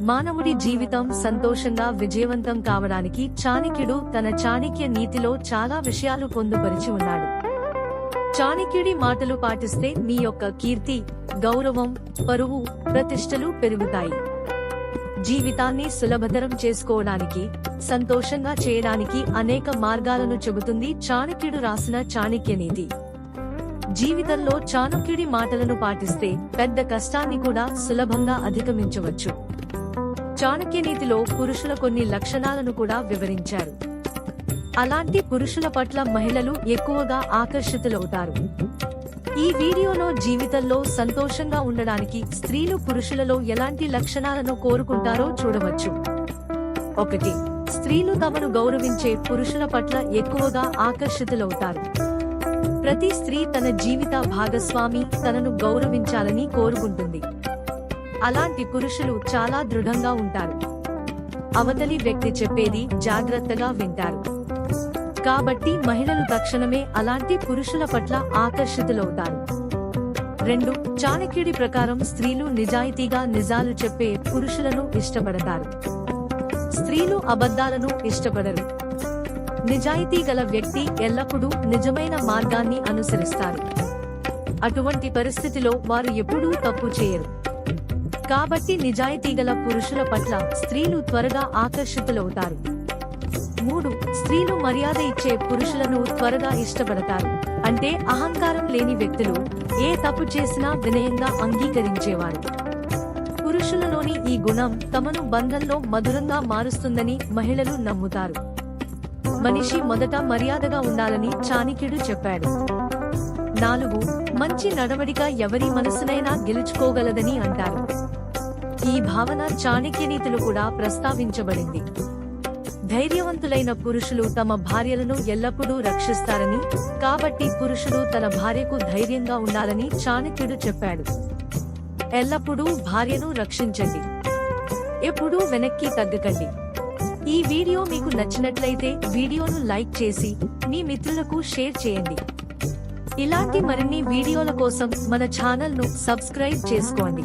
మానవుడి జీవితం సంతోషంగా విజయవంతం కావడానికి చాణక్యుడు తన చాణిక్య నీతిలో చాలా విషయాలు పొందుపరిచి ఉన్నాడు. చాణిక్యుడి మాటలు పాటిస్తే మీ యొక్క కీర్తి గౌరవం పరువు ప్రతిష్టలు పెరుగుతాయి. జీవితాన్ని సులభతరం చేసుకోవడానికి సంతోషంగా చేయడానికి అనేక మార్గాలను చెబుతుంది చాణక్యుడు రాసిన చాణక్య నీతి. జీవితంలో చాణక్యుడి మాటలను పాటిస్తే పెద్ద కష్టాన్ని కూడా సులభంగా అధిగమించవచ్చు. చాణక్య నీతిలో పురుషుల కొన్ని లక్షణాలను కూడా వివరించారు. అలాంటి పురుషుల పట్ల మహిళలు ఎక్కువగా ఆకర్షితులవుతారు. ఈ వీడియోలో జీవితంలో సంతోషంగా ఉండడానికి స్త్రీలు పురుషులలో ఎలాంటి లక్షణాలను కోరుకుంటారో చూడవచ్చు. ఒకటి స్త్రీలు తమను గౌరవించే పురుషుల పట్ల ఎక్కువగా ఆకర్షితులవుతారు. ప్రతి స్త్రీ తన జీవిత భాగస్వామి తనను గౌరవించాలని కోరుకుంటుంది. అలాంటి పురుషులు చాలా దృఢంగా ఉంటారు. అవతలి వ్యక్తి చెప్పేది జాగ్రత్తగా వింటారు. కాబట్టి మహిళలు తక్షణమే అలాంటి పురుషుల పట్ల ఆకర్షితులవుతారు. రెండు చాణక్యుడి ప్రకారం స్త్రీలు నిజాయితీగా నిజాలు చెప్పే పురుషులను ఇష్టపడతారు. స్త్రీలు అబద్ధాలను ఇష్టపడరు. నిజాయితీ గల వ్యక్తి ఎల్లప్పుడూ నిజమైన మార్గాన్ని అనుసరిస్తారు. అటువంటి పరిస్థితిలో వారు ఎప్పుడూ తప్పు చేయరు. కాబట్టి నిజాయితీ గల పురుషుల పట్ల స్త్రీలు త్వరగా ఆకర్షితులవుతారు. మూడు స్త్రీలు మర్యాద ఇచ్చే పురుషులను త్వరగా ఇష్టపడతారు. అంటే అహంకారం లేని వ్యక్తులు ఏ తప్పు చేసినా వినయంగా అంగీకరించేవారు. పురుషులలోని ఈ గుణం తమను బంధంలో మధురంగా మారుస్తుందని మహిళలు నమ్ముతారు. మనిషి మొదట మర్యాదగా ఉండాలని చాణక్యుడు చెప్పాడు. నాలుగు మంచి నడవడిక ఎవరి మనసునైనా గెలుచుకోగలదని అంటారు. ఈ భావన చాణక్య నీతులు కూడా ప్రస్తావించబడింది. ధైర్యవంతులైన పురుషులు తమ భార్యలను ఎల్లప్పుడూ రక్షిస్తారని కాబట్టి పురుషుడు తన భార్యకు ధైర్యంగా ఉండాలని చాణక్యుడు చెప్పాడు. ఎల్లప్పుడూ భార్యను రక్షించండి. ఎప్పుడూ వెనక్కి తగ్గకండి. ఈ వీడియో మీకు నచ్చినట్లయితే వీడియోను లైక్ చేసి మీ మిత్రులకు షేర్ చేయండి. ఇలాంటి మరిన్ని వీడియోల కోసం మన ఛానల్ను సబ్స్క్రైబ్ చేసుకోండి.